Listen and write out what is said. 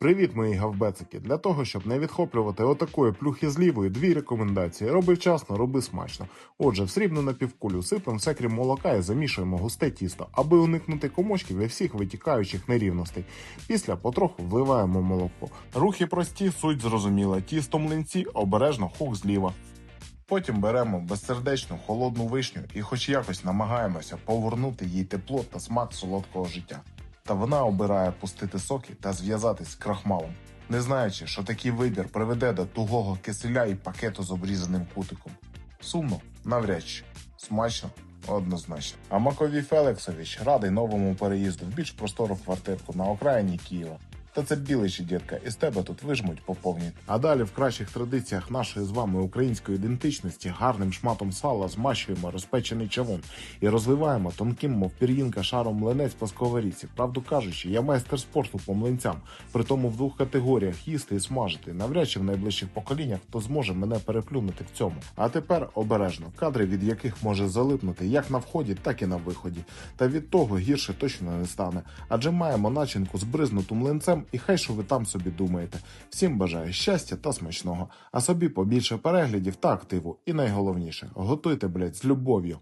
Привіт, мої гавбецики! Для того, щоб не відхоплювати отакої плюхи з лівої, дві рекомендації. Роби вчасно, роби смачно. Отже, в срібну напівкулю сипемо все крім молока і замішуємо густе тісто, аби уникнути комочків і всіх витікаючих нерівностей. Після потроху вливаємо молоко. Рухи прості, суть зрозуміла. Тісто млинці, обережно хук зліва. Потім беремо безсердечну холодну вишню і хоч якось намагаємося повернути їй тепло та смак солодкого життя. Та вона обирає пустити соки та зв'язатись з крахмалом, не знаючи, що такий вибір приведе до тугого киселя і пакету з обрізаним кутиком. Сумно, навряд чи. Смачно, однозначно. А Маковій Фелексович радий новому переїзду в більш простору квартирку на окраїні Києва. Та це біличі, дітка, і тебе тут вижмуть по повній. А далі в кращих традиціях нашої з вами української ідентичності гарним шматом сала змащуємо розпечений чавун і розливаємо тонким, мов пір'їнка шаром млинець по сковорідці. Правду кажучи, я майстер спорту по млинцям, при тому в двох категоріях їсти і смажити. Навряд чи в найближчих поколіннях хто зможе мене переплюнути в цьому. А тепер обережно кадри, від яких може залипнути як на вході, так і на виході. Та від того гірше точно не стане, адже маємо начинку збризнуту млинцем, і хай що ви там собі думаєте. Всім бажаю щастя та смачного, а собі побільше переглядів та активу. І найголовніше, готуйте, блять, з любов'ю.